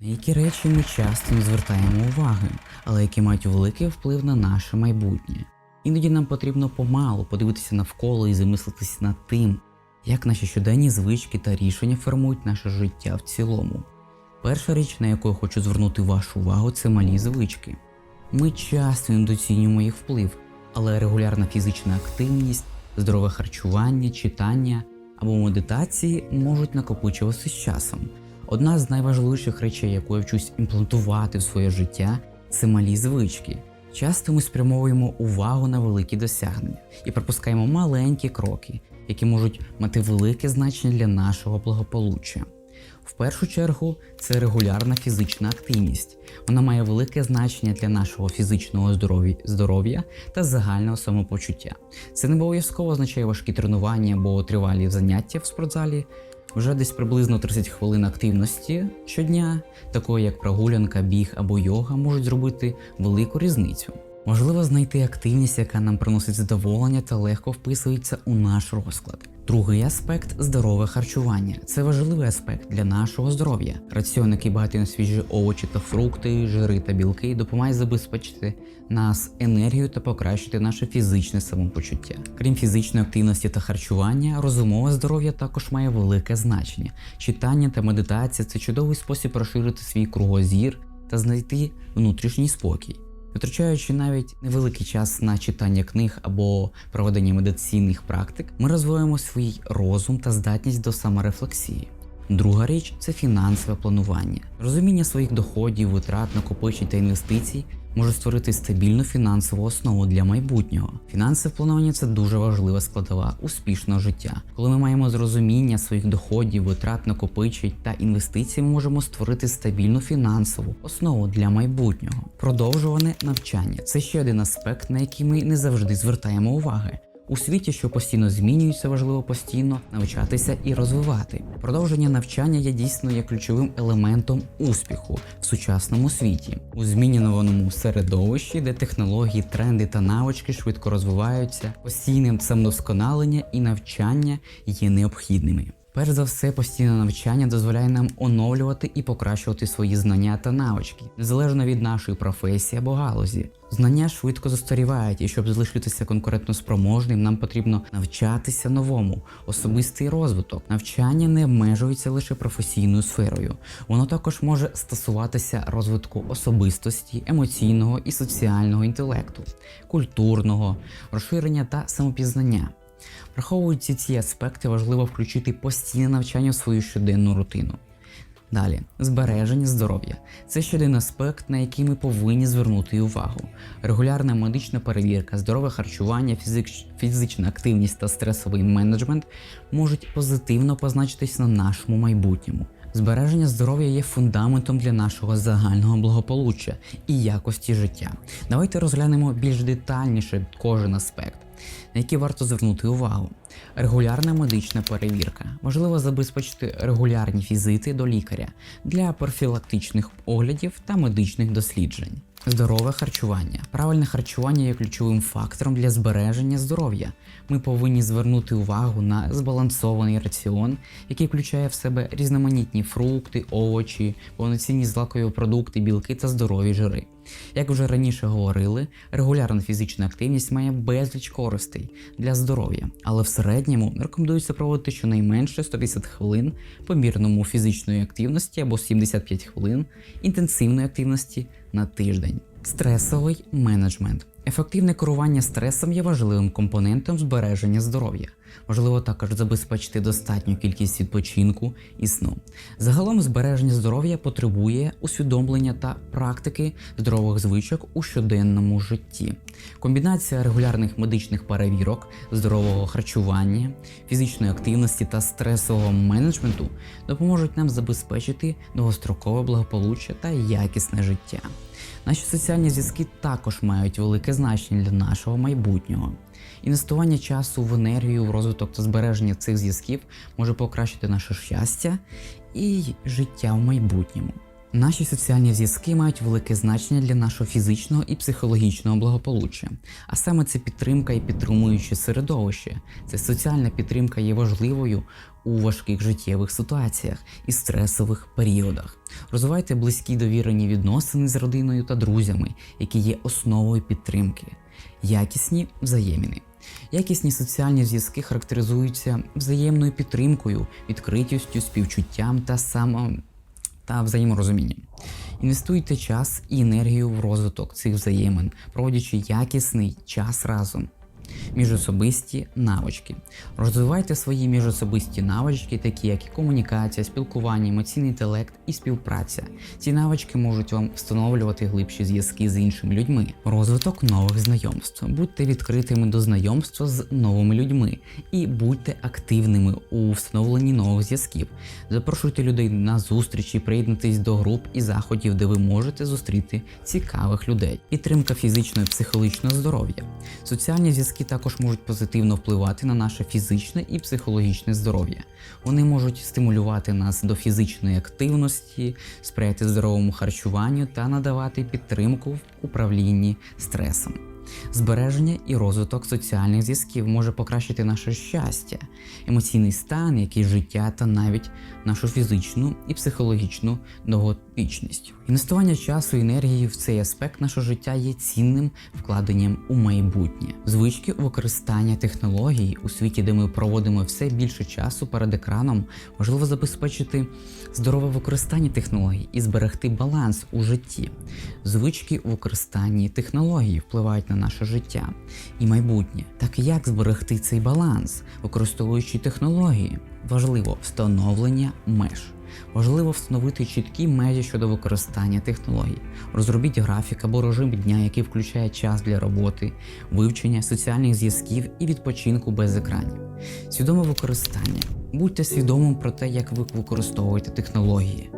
На які речі ми часто не звертаємо уваги, але які мають великий вплив на наше майбутнє. Іноді нам потрібно помалу подивитися навколо і замислитися над тим, як наші щоденні звички та рішення формують наше життя в цілому. Перша річ, на яку я хочу звернути вашу увагу, це малі звички. Ми часто недоцінюємо їх вплив, але регулярна фізична активність, здорове харчування, читання або медитації можуть накопичуватися з часом. Одна з найважливіших речей, яку я вчусь імплантувати в своє життя, це малі звички. Часто ми спрямовуємо увагу на великі досягнення і пропускаємо маленькі кроки, які можуть мати велике значення для нашого благополуччя. В першу чергу це регулярна фізична активність. Вона має велике значення для нашого фізичного здоров'я- та загального самопочуття. Це не обов'язково означає важкі тренування або тривалі заняття в спортзалі. Вже десь приблизно 30 хвилин активності щодня, такої як прогулянка, біг або йога, можуть зробити велику різницю. Можливо знайти активність, яка нам приносить задоволення та легко вписується у наш розклад. Другий аспект здорове харчування. Це важливий аспект для нашого здоров'я. Раціон, який багатий на свіжі овочі та фрукти, жири та білки, допомагає забезпечити нас енергію та покращити наше фізичне самопочуття. Крім фізичної активності та харчування, розумове здоров'я також має велике значення. Читання та медитація це чудовий спосіб розширити свій кругозір та знайти внутрішній спокій. Витрачаючи навіть невеликий час на читання книг або проведення медицинних практик, ми розвиваємо свій розум та здатність до саморефлексії. Друга річ це фінансове планування. Розуміння своїх доходів, витрат, накопичень та інвестицій може створити стабільну фінансову основу для майбутнього. Фінансове планування це дуже важлива складова успішного життя. Коли ми маємо зрозуміння своїх доходів, витрат, накопичень та інвестицій, ми можемо створити стабільну фінансову основу для майбутнього. Продовжуване навчання це ще один аспект, на який ми не завжди звертаємо уваги. У світі, що постійно змінюється, важливо постійно навчатися і розвивати. Продовження навчання є дійсно є ключовим елементом успіху в сучасному світі, у змінюваному середовищі, де технології, тренди та навички швидко розвиваються, постійним самодосконалення і навчання є необхідними. Перш за все, постійне навчання дозволяє нам оновлювати і покращувати свої знання та навички, незалежно від нашої професії або галузі. Знання швидко застарівають, і щоб залишитися конкурентно спроможним, нам потрібно навчатися новому, особистий розвиток. Навчання не обмежується лише професійною сферою. Воно також може стосуватися розвитку особистості, емоційного і соціального інтелекту, культурного, розширення та самопізнання. Враховуючи ці аспекти, важливо включити постійне навчання в свою щоденну рутину. Далі, збереження здоров'я це ще один аспект, на який ми повинні звернути увагу. Регулярна медична перевірка, здорове харчування, фізич- фізична активність та стресовий менеджмент можуть позитивно позначитись на нашому майбутньому. Збереження здоров'я є фундаментом для нашого загального благополуччя і якості життя. Давайте розглянемо більш детальніше кожен аспект, на який варто звернути увагу. Регулярна медична перевірка. Важливо забезпечити регулярні візити до лікаря для профілактичних оглядів та медичних досліджень. Здорове харчування. Правильне харчування є ключовим фактором для збереження здоров'я. Ми повинні звернути увагу на збалансований раціон, який включає в себе різноманітні фрукти, овочі, повноцінні злакові продукти, білки та здорові жири. Як вже раніше говорили, регулярна фізична активність має безліч користей для здоров'я, але в середньому рекомендується проводити щонайменше 150 хвилин помірному фізичної активності або 75 хвилин інтенсивної активності на тиждень. Стресовий менеджмент. Ефективне керування стресом є важливим компонентом збереження здоров'я. Важливо також забезпечити достатню кількість відпочинку і сну. Загалом збереження здоров'я потребує усвідомлення та практики здорових звичок у щоденному житті. Комбінація регулярних медичних перевірок, здорового харчування, фізичної активності та стресового менеджменту допоможуть нам забезпечити довгострокове благополуччя та якісне життя. Наші соціальні зв'язки також мають велике значення для нашого майбутнього. Інвестування часу в енергію, в розвиток та збереження цих зв'язків може покращити наше щастя і життя в майбутньому. Наші соціальні зв'язки мають велике значення для нашого фізичного і психологічного благополуччя, а саме це підтримка і підтримуюче середовище. Це соціальна підтримка є важливою у важких життєвих ситуаціях і стресових періодах. Розвивайте близькі довірені відносини з родиною та друзями, які є основою підтримки, якісні взаємини. Якісні соціальні зв'язки характеризуються взаємною підтримкою, відкритістю, співчуттям та само та взаєморозумінням. Інвестуйте час і енергію в розвиток цих взаємин, проводячи якісний час разом. Міжособисті навички. Розвивайте свої міжособисті навички, такі як комунікація, спілкування, емоційний інтелект і співпраця. Ці навички можуть вам встановлювати глибші зв'язки з іншими людьми. Розвиток нових знайомств. Будьте відкритими до знайомства з новими людьми і будьте активними у встановленні нових зв'язків. Запрошуйте людей на зустрічі, приєднуйтесь до груп і заходів, де ви можете зустріти цікавих людей. Підтримка фізичного і психологічного здоров'я. Соціальні зв'язки також можуть позитивно впливати на наше фізичне і психологічне здоров'я. Вони можуть стимулювати нас до фізичної активності, сприяти здоровому харчуванню та надавати підтримку в управлінні стресом. Збереження і розвиток соціальних зв'язків може покращити наше щастя, емоційний стан, який життя та навіть нашу фізичну і психологічну довговічність. Інвестування часу і енергії в цей аспект нашого життя є цінним вкладенням у майбутнє. Звички використання технологій у світі, де ми проводимо все більше часу перед екраном, важливо забезпечити здорове використання технологій і зберегти баланс у житті. Звички у використанні технологій впливають на наше життя і майбутнє. Так як зберегти цей баланс, використовуючи технології? Важливо встановлення меж. Важливо встановити чіткі межі щодо використання технологій. Розробіть графік або режим дня, який включає час для роботи, вивчення соціальних зв'язків і відпочинку без екранів. Свідоме використання. Будьте свідомим про те, як ви використовуєте технології.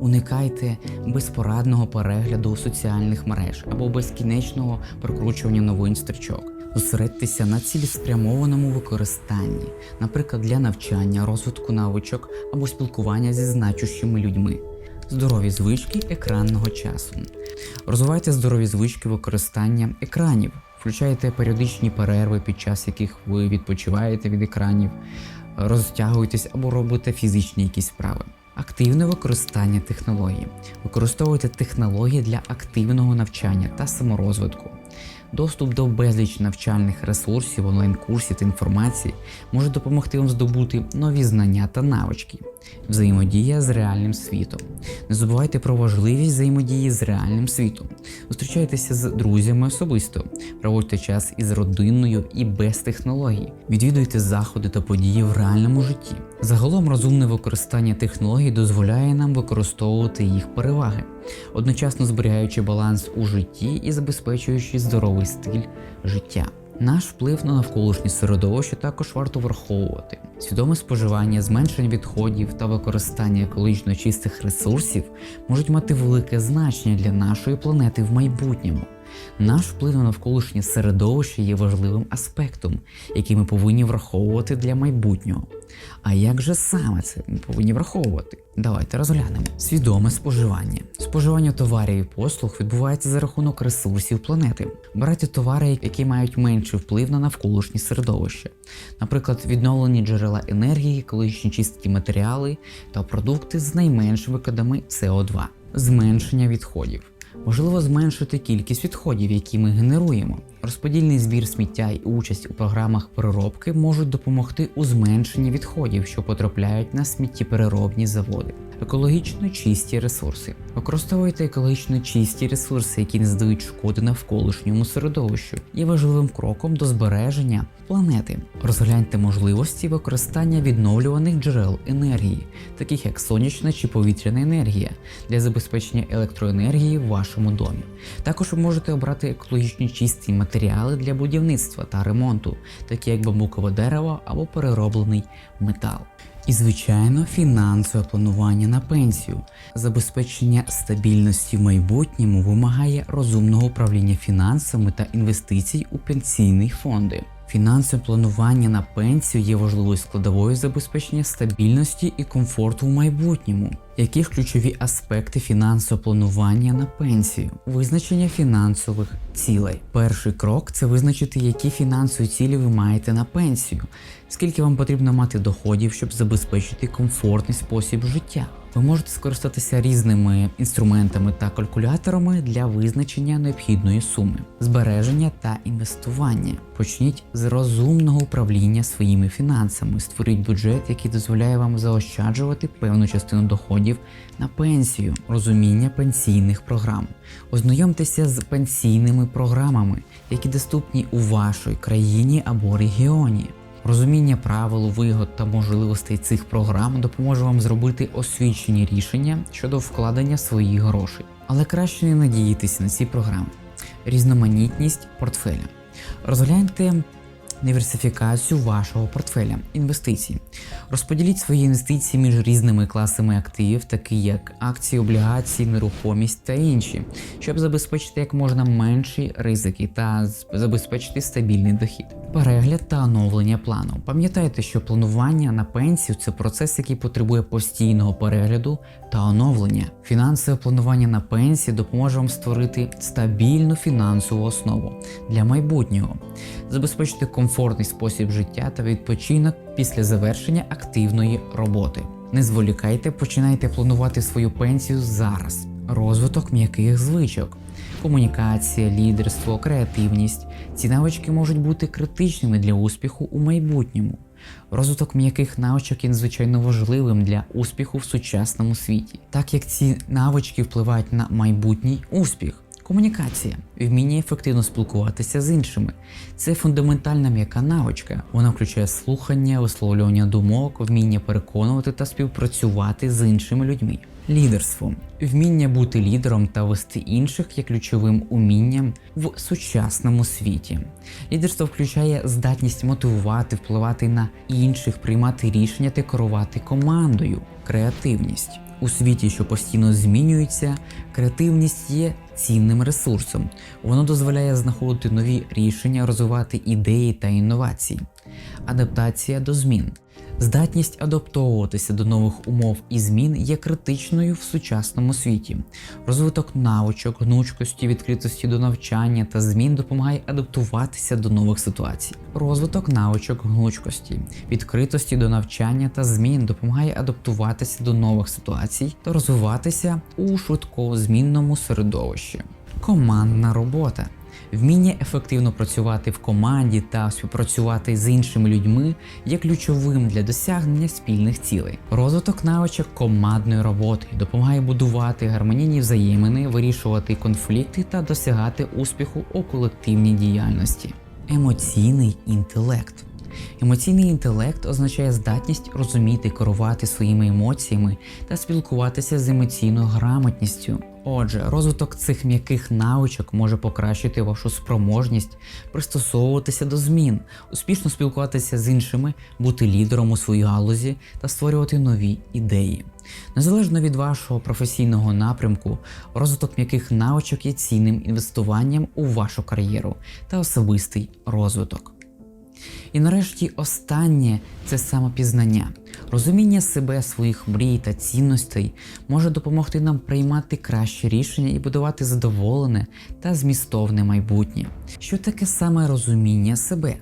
Уникайте безпорадного перегляду соціальних мереж або безкінечного прокручування новин стрічок. Зосередьтеся на цілеспрямованому використанні, наприклад, для навчання, розвитку навичок або спілкування зі значущими людьми. Здорові звички екранного часу. Розвивайте здорові звички використання екранів. Включайте періодичні перерви, під час яких ви відпочиваєте від екранів, розтягуєтесь або робите фізичні якісь справи. Активне використання технологій. Використовуйте технології для активного навчання та саморозвитку. Доступ до безліч навчальних ресурсів, онлайн-курсів та інформації може допомогти вам здобути нові знання та навички. Взаємодія з реальним світом. Не забувайте про важливість взаємодії з реальним світом. Зустрічайтеся з друзями особисто, проводьте час із родиною і без технологій. Відвідуйте заходи та події в реальному житті. Загалом розумне використання технологій дозволяє нам використовувати їх переваги, одночасно зберігаючи баланс у житті і забезпечуючи здоровий стиль життя. Наш вплив на навколишнє середовище також варто враховувати. Свідоме споживання, зменшення відходів та використання екологічно чистих ресурсів можуть мати велике значення для нашої планети в майбутньому. Наш вплив на навколишнє середовище є важливим аспектом, який ми повинні враховувати для майбутнього. А як же саме це ми повинні враховувати? Давайте розглянемо. Свідоме споживання. Споживання товарів і послуг відбувається за рахунок ресурсів планети. Обирайте товари, які мають менший вплив на навколишнє середовище, наприклад, відновлені джерела енергії, екологічні чисті матеріали та продукти з найменшими викидами СО2. Зменшення відходів. Можливо зменшити кількість відходів, які ми генеруємо. Розподільний збір сміття і участь у програмах переробки можуть допомогти у зменшенні відходів, що потрапляють на сміттєпереробні заводи. Екологічно чисті ресурси. Використовуйте екологічно чисті ресурси, які не здають шкоди навколишньому середовищу, є важливим кроком до збереження планети. Розгляньте можливості використання відновлюваних джерел енергії, таких як сонячна чи повітряна енергія, для забезпечення електроенергії в вашому домі. Також ви можете обрати екологічно чисті матеріали для будівництва та ремонту, такі як бамбукове дерево або перероблений метал. І, звичайно, фінансове планування на пенсію. Забезпечення стабільності в майбутньому вимагає розумного управління фінансами та інвестицій у пенсійні фонди. Фінансове планування на пенсію є важливою складовою забезпечення стабільності і комфорту в майбутньому. Які ключові аспекти фінансового планування на пенсію? Визначення фінансових цілей. Перший крок це визначити, які фінансові цілі ви маєте на пенсію, скільки вам потрібно мати доходів, щоб забезпечити комфортний спосіб життя. Ви можете скористатися різними інструментами та калькуляторами для визначення необхідної суми, збереження та інвестування. Почніть з розумного управління своїми фінансами. Створіть бюджет, який дозволяє вам заощаджувати певну частину доходів на пенсію, розуміння пенсійних програм. Ознайомтеся з пенсійними програмами, які доступні у вашій країні або регіоні. Розуміння правил, вигод та можливостей цих програм допоможе вам зробити освічені рішення щодо вкладення своїх грошей. Але краще не надіятися на ці програми. Різноманітність портфеля. Розгляньте диверсифікацію вашого портфеля інвестицій. Розподіліть свої інвестиції між різними класами активів, такі як акції, облігації, нерухомість та інші, щоб забезпечити як можна менші ризики та забезпечити стабільний дохід. Перегляд та оновлення плану. Пам'ятайте, що планування на пенсію це процес, який потребує постійного перегляду та оновлення. Фінансове планування на пенсії допоможе вам створити стабільну фінансову основу для майбутнього, забезпечити комфортний спосіб життя та відпочинок після завершення активної роботи. Не зволікайте, починайте планувати свою пенсію зараз. Розвиток м'яких звичок, комунікація, лідерство, креативність. Ці навички можуть бути критичними для успіху у майбутньому. Розвиток м'яких навичок є надзвичайно важливим для успіху в сучасному світі, так як ці навички впливають на майбутній успіх. Комунікація, вміння ефективно спілкуватися з іншими. Це фундаментальна м'яка навичка. Вона включає слухання, висловлювання думок, вміння переконувати та співпрацювати з іншими людьми. Лідерство вміння бути лідером та вести інших є ключовим умінням в сучасному світі. Лідерство включає здатність мотивувати, впливати на інших, приймати рішення та керувати командою, креативність. У світі, що постійно змінюється, креативність є цінним ресурсом. Воно дозволяє знаходити нові рішення, розвивати ідеї та інновації. Адаптація до змін. Здатність адаптовуватися до нових умов і змін є критичною в сучасному світі. Розвиток навичок, гнучкості, відкритості до навчання та змін допомагає адаптуватися до нових ситуацій. Розвиток навичок гнучкості, відкритості до навчання та змін допомагає адаптуватися до нових ситуацій та розвиватися у швидкозмінному середовищі. Командна робота. Вміння ефективно працювати в команді та співпрацювати з іншими людьми є ключовим для досягнення спільних цілей. Розвиток навичок командної роботи допомагає будувати гармонійні взаємини, вирішувати конфлікти та досягати успіху у колективній діяльності. Емоційний інтелект. Емоційний інтелект означає здатність розуміти, керувати своїми емоціями та спілкуватися з емоційною грамотністю. Отже, розвиток цих м'яких навичок може покращити вашу спроможність пристосовуватися до змін, успішно спілкуватися з іншими, бути лідером у своїй галузі та створювати нові ідеї. Незалежно від вашого професійного напрямку, розвиток м'яких навичок є цінним інвестуванням у вашу кар'єру та особистий розвиток. І нарешті останнє це самопізнання. Розуміння себе, своїх мрій та цінностей може допомогти нам приймати кращі рішення і будувати задоволене та змістовне майбутнє. Що таке саме розуміння себе?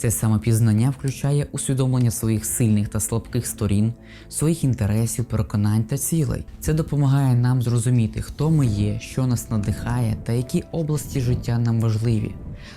Це самопізнання включає усвідомлення своїх сильних та слабких сторін, своїх інтересів, переконань та цілей. Це допомагає нам зрозуміти, хто ми є, що нас надихає та які області життя нам важливі.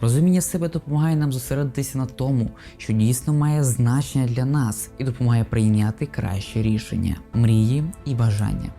Розуміння себе допомагає нам зосередитися на тому, що дійсно має значення для нас і допомагає прийняти кращі рішення, мрії і бажання.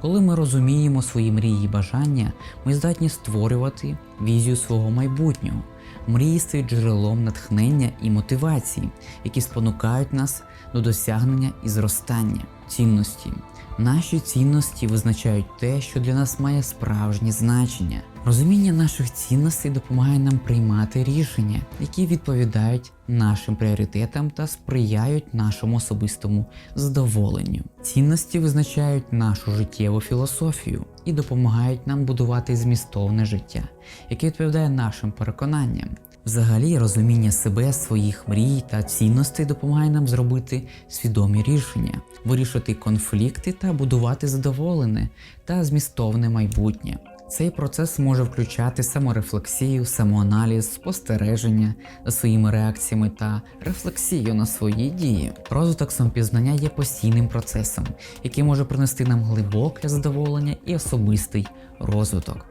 Коли ми розуміємо свої мрії і бажання, ми здатні створювати візію свого майбутнього. Мрії стають джерелом натхнення і мотивації, які спонукають нас до досягнення і зростання цінності. Наші цінності визначають те, що для нас має справжнє значення. Розуміння наших цінностей допомагає нам приймати рішення, які відповідають нашим пріоритетам та сприяють нашому особистому задоволенню. Цінності визначають нашу життєву філософію і допомагають нам будувати змістовне життя, яке відповідає нашим переконанням. Взагалі, розуміння себе, своїх мрій та цінностей допомагає нам зробити свідомі рішення, вирішити конфлікти та будувати задоволене та змістовне майбутнє. Цей процес може включати саморефлексію, самоаналіз, спостереження за своїми реакціями та рефлексію на свої дії. Розвиток самопізнання є постійним процесом, який може принести нам глибоке задоволення і особистий розвиток.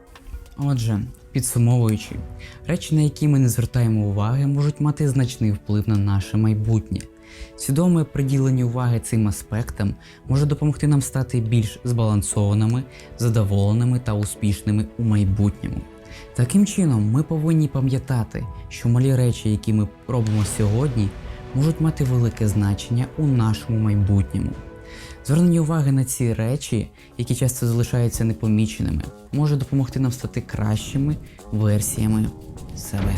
Отже, підсумовуючи, речі, на які ми не звертаємо уваги, можуть мати значний вплив на наше майбутнє. Свідоме приділення уваги цим аспектам може допомогти нам стати більш збалансованими, задоволеними та успішними у майбутньому. Таким чином, ми повинні пам'ятати, що малі речі, які ми робимо сьогодні, можуть мати велике значення у нашому майбутньому. Звернення уваги на ці речі, які часто залишаються непоміченими, може допомогти нам стати кращими версіями себе.